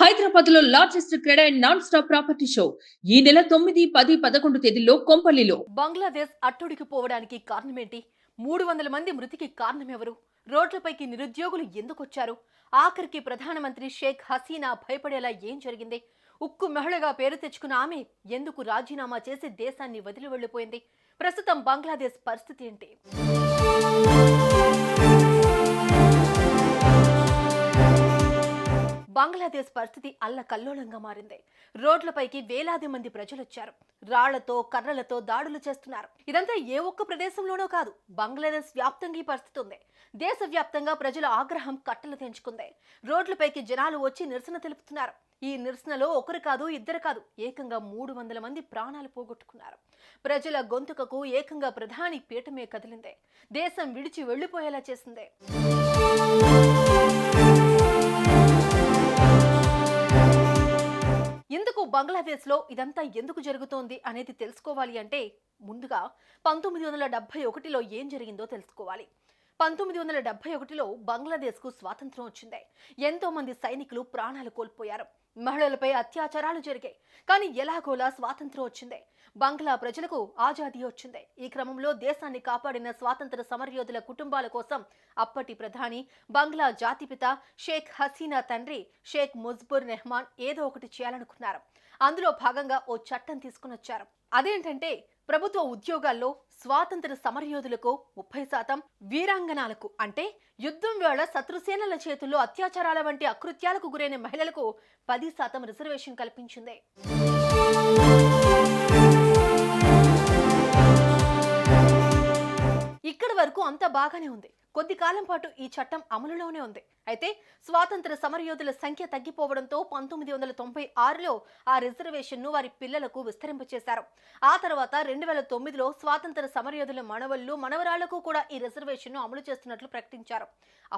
హైదరాబాద్లో largest cred and non stop property show. ఈ నెల తొమ్మిది పది పదకొండు తేదీల్లో కొంపల్లిలో. బంగ్లాదేశ్ అట్టుడికి పోవడానికి కారణమేంటి? మూడు వందల మంది మృతికి కారణమెవరు? రోడ్లపైకి నిరుద్యోగులు ఎందుకొచ్చారు? ఆఖరికి ప్రధానమంత్రి షేక్ హసీనా భయపడేలా ఏం జరిగింది? ఉక్కు మహిళగా పేరు తెచ్చుకున్న ఆమె ఎందుకు రాజీనామా చేసి దేశాన్ని వదిలి వెళ్ళిపోయింది ప్రస్తుతం బంగ్లాదేశ్ పరిస్థితి ఏంటి? బంగ్లాదేశ్ పరిస్థితి అల్లకల్లోలంగా మారింది. రోడ్లపైకి వేలాది మంది ప్రజలొచ్చారు. రాళ్ళతో కర్రలతో దాడులు చేస్తున్నారు. ఇదంతా ఏ ఒక్క ప్రదేశంలోనో కాదు బంగ్లాదేశ్ వ్యాప్తంగా ఈ పరిస్థితి ఉంది. దేశవ్యాప్తంగా ప్రజల ఆగ్రహం కట్టలు తెంచుకుంది. రోడ్లపైకి జనాలు వచ్చి నిరసన తెలుపుతున్నారు. ఈ నిరసనలో ఒకరు కాదు ఇద్దరు కాదు ఏకంగా మూడు వందల మంది ప్రాణాలు పోగొట్టుకున్నారు. ప్రజల గొంతుకకు ఏకంగా ప్రధాని పీఠమే కదిలిందే. దేశం విడిచి వెళ్ళిపోయేలా చేసిందే. ఎందుకు బంగ్లాదేశ్లో ఇదంతా ఎందుకు జరుగుతోంది అనేది తెలుసుకోవాలి అంటే ముందుగా పంతొమ్మిది వందల డెబ్బై ఒకటిలో ఏం జరిగిందో తెలుసుకోవాలి. పంతొమ్మిది వందల డెబ్బై ఒకటిలో బంగ్లాదేశ్కు స్వాతంత్రం వచ్చింది. ఎంతో మంది సైనికులు ప్రాణాలు కోల్పోయారు. మహిళలపై అత్యాచారాలు జరిగాయి. కానీ ఎలాగోలా స్వాతంత్రం వచ్చింది. బంగ్లా ప్రజలకు ఆజాదీ వచ్చింది. ఈ క్రమంలో దేశాన్ని కాపాడిన స్వాతంత్ర సమరయోధుల కుటుంబాల కోసం అప్పటి ప్రధాని బంగ్లా జాతిపిత షేక్ హసీనా తండ్రి షేక్ ముజ్బుర్ రెహమాన్ ఏదో ఒకటి చేయాలనుకున్నారు. అందులో భాగంగా ఓ చట్టం తీసుకుని వచ్చారు అదేంటంటే ప్రభుత్వ ఉద్యోగాల్లో స్వాతంత్ర సమరయోధులకు ముప్పై శాతం వీరాంగనాలకు అంటే యుద్ధం వేళ శత్రుసేనల చేతుల్లో అత్యాచారాల వంటి అకృత్యాలకు గురైన మహిళలకు పది శాతం రిజర్వేషన్ కల్పించింది. ఇక్కడి వరకు అంతా బాగానే ఉంది. కొద్ది కాలం పాటు ఈ చట్టం అమలులోనే ఉంది. అయితే స్వాతంత్ర సమరయోధుల సంఖ్య తగ్గిపోవడంతో పంతొమ్మిది వందల తొంభై ఆరులో ఆ రిజర్వేషన్ను వారి పిల్లలకు విస్తరింపచేశారు. ఆ తర్వాత రెండు వేల తొమ్మిదిలో స్వాతంత్ర సమరయోధుల మనవళ్ళు మనవరాళ్ళకు కూడా ఈ రిజర్వేషన్ను అమలు చేస్తున్నట్లు ప్రకటించారు.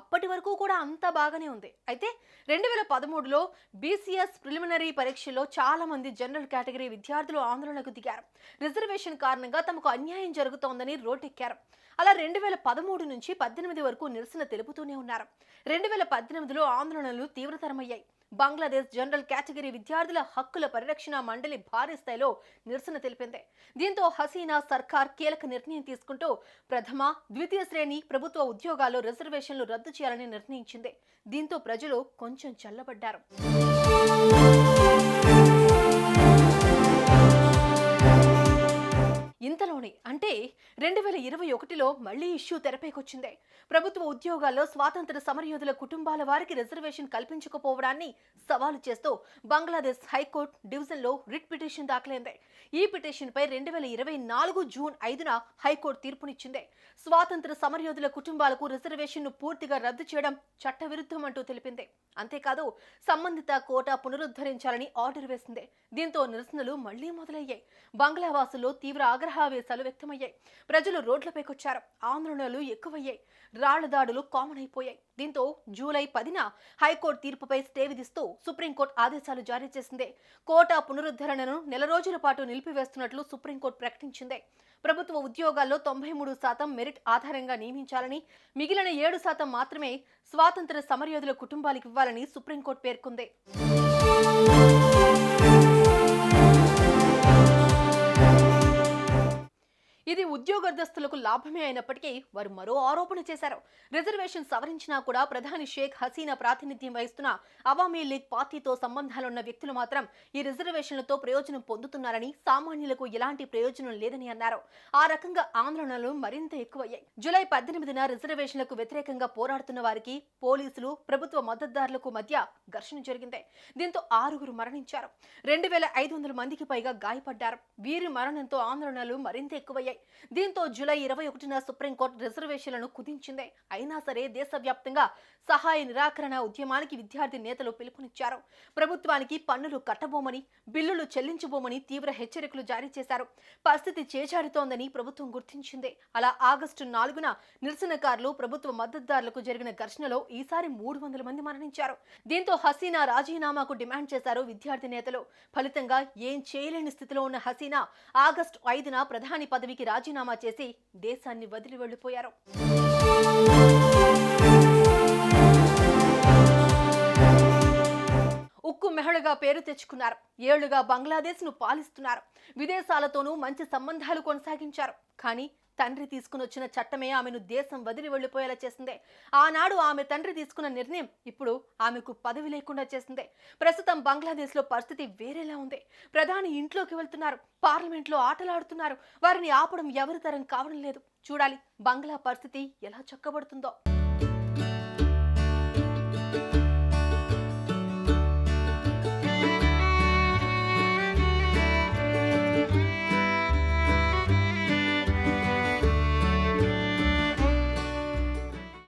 అప్పటి వరకు కూడా అంతా బాగానే ఉంది. అయితే రెండు వేల పదమూడులో బీసీఎస్ ప్రిలిమినరీ పరీక్షలో చాలా మంది జనరల్ కేటగిరీ విద్యార్థులు ఆందోళనకు దిగారు. రిజర్వేషన్ కారణంగా తమకు అన్యాయం జరుగుతోందని రోడ్డెక్కారు అలా రెండు వేల పదమూడు నుంచి పద్దెనిమిది వరకు నిరసన తెలుపుతూనే ఉన్నారు. రెండు వేల పద్దెనిమిదిలో ఆందోళనలు తీవ్రతరమయ్యాయి. బంగ్లాదేశ్ జనరల్ కేటగిరీ విద్యార్థుల హక్కుల పరిరక్షణ మండలి భారీ స్థాయిలో నిరసన తెలిపింది. దీంతో హసీనా సర్కార్ కీలక నిర్ణయం తీసుకుంటూ ప్రథమ ద్వితీయ శ్రేణి ప్రభుత్వ ఉద్యోగాల్లో రిజర్వేషన్లు రద్దు చేయాలని నిర్ణయించింది. దీంతో ప్రజలు కొంచెం చల్లబడ్డారు. ఇంతలోనే అంటే రెండు వేల ఇరవై ఒకటిలో మళ్ళీ ఇష్యూ తెరపైకొచ్చింది. ప్రభుత్వ ఉద్యోగాల్లో స్వాతంత్ర సమరయోధుల కుటుంబాల వారికి రిజర్వేషన్ కల్పించకపోవడాన్ని సవాలు చేస్తూ బంగ్లాదేశ్ హైకోర్టు డివిజన్లో రిట్ పిటిషన్ దాఖలైంది. ఈ పిటిషన్పై రెండు వేల ఇరవై నాలుగు జూన్ ఐదున హైకోర్టు తీర్పునిచ్చింది. స్వాతంత్ర సమరయోధుల కుటుంబాలకు రిజర్వేషన్ను పూర్తిగా రద్దు చేయడం చట్టవిరుద్ధం అంటూ తెలిపింది. అంతేకాదు సంబంధిత కోటా పునరుద్ధరించాలని ఆర్డర్ వేసింది. దీంతో నిరసనలు మళ్ళీ మొదలయ్యాయి. బంగ్లావాసుల్లో తీవ్ర ఆగ్రహావేశాలు వ్యక్తమయ్యాయి ప్రజలు రోడ్లపైకొచ్చారు ఆందోళనలు ఎక్కువయ్యాయి. రాళ్ళ దాడులు కామన్ అయిపోయాయి దీంతో జూలై పదిన హైకోర్టు తీర్పుపై స్టే విధిస్తూ సుప్రీంకోర్టు ఆదేశాలు జారీ చేసింది. కోటా పునరుద్ధరణను నెల రోజుల పాటు నిలిపివేస్తున్నట్లు సుప్రీంకోర్టు ప్రకటించింది. ప్రభుత్వ ఉద్యోగాల్లో తొంభై మూడు శాతం మెరిట్ ఆధారంగా నియమించాలని మిగిలిన ఏడు శాతం మాత్రమే స్వాతంత్ర సమరయోధుల కుటుంబాలకు ఇవ్వాలని సుప్రీంకోర్టు పేర్కొంది. ఇది ఉద్యోగస్తులకు లాభమే అయినప్పటికీ వారు మరో ఆరోపణ చేశారు. రిజర్వేషన్ సవరించినా కూడా ప్రధాని షేక్ హసీనా ప్రాతినిధ్యం వహిస్తున్న అవామీ లీగ్ పార్టీతో సంబంధాలున్న వ్యక్తులు మాత్రం ఈ రిజర్వేషన్లతో ప్రయోజనం పొందుతున్నారని సామాన్యులకు ఎలాంటి ప్రయోజనం లేదని అన్నారు. ఆ రకంగా ఆందోళనలు మరింత ఎక్కువయ్యాయి. జూలై పద్దెనిమిదిన రిజర్వేషన్లకు వ్యతిరేకంగా పోరాడుతున్న వారికి పోలీసులు ప్రభుత్వ మద్దతుదారులకు మధ్య ఘర్షణ జరిగింది. దీంతో ఆరుగురు మరణించారు. రెండు వేల ఐదు వందల మందికి పైగా గాయపడ్డారు. వీరి మరణంతో ఆందోళనలు మరింత ఎక్కువయ్యాయి. దీంతో జూలై ఇరవై ఒకటిన సుప్రీంకోర్టు రిజర్వేషన్లను కుదించింది. అయినా సరే దేశవ్యాప్తంగా సహాయ నిరాకరణ ఉద్యమానికి విద్యార్థి నేతలు పిలుపునిచ్చారు. ప్రభుత్వానికి పన్నులు కట్టబోమని బిల్లులు చెల్లించబోమని తీవ్ర హెచ్చరికలు జారీ చేశారు. పరిస్థితి చేజారుతోందని ప్రభుత్వం గుర్తించింది. అలా ఆగస్టు నాలుగున నిరసనకారులు ప్రభుత్వ మద్దతుదారులకు జరిగిన ఘర్షణలో ఈసారి మూడు వందల మంది మరణించారు. దీంతో హసీనా రాజీనామాకు డిమాండ్ చేశారు విద్యార్థి నేతలు. ఫలితంగా ఏం చేయలేని స్థితిలో ఉన్న హసీనా ఆగస్టు ఐదున ప్రధాని పదవికి రాజీనామా చేసి దేశాన్ని వదిలి వెళ్ళిపోయారు ఉక్కు మెహళగా పేరు తెచ్చుకున్నారు. ఏళ్ళుగా బంగ్లాదేశ్ను పాలిస్తున్నారు. విదేశాలతోనూ మంచి సంబంధాలు కొనసాగించారు. కానీ తండ్రి తీసుకుని వచ్చిన చట్టమే ఆమెను దేశం వదిలి వెళ్ళిపోయేలా చేసిందే. ఆనాడు ఆమె తండ్రి తీసుకున్న నిర్ణయం ఇప్పుడు ఆమెకు పదవి లేకుండా చేసిందే. ప్రస్తుతం బంగ్లాదేశ్లో పరిస్థితి వేరేలా ఉంది. ప్రధాని ఇంట్లోకి వెళ్తున్నారు. పార్లమెంట్లో ఆటలాడుతున్నారు. వారిని ఆపడం ఎవరి తరం కావడం లేదు. చూడాలి బంగ్లా పరిస్థితి ఎలా చక్కబడుతుందో.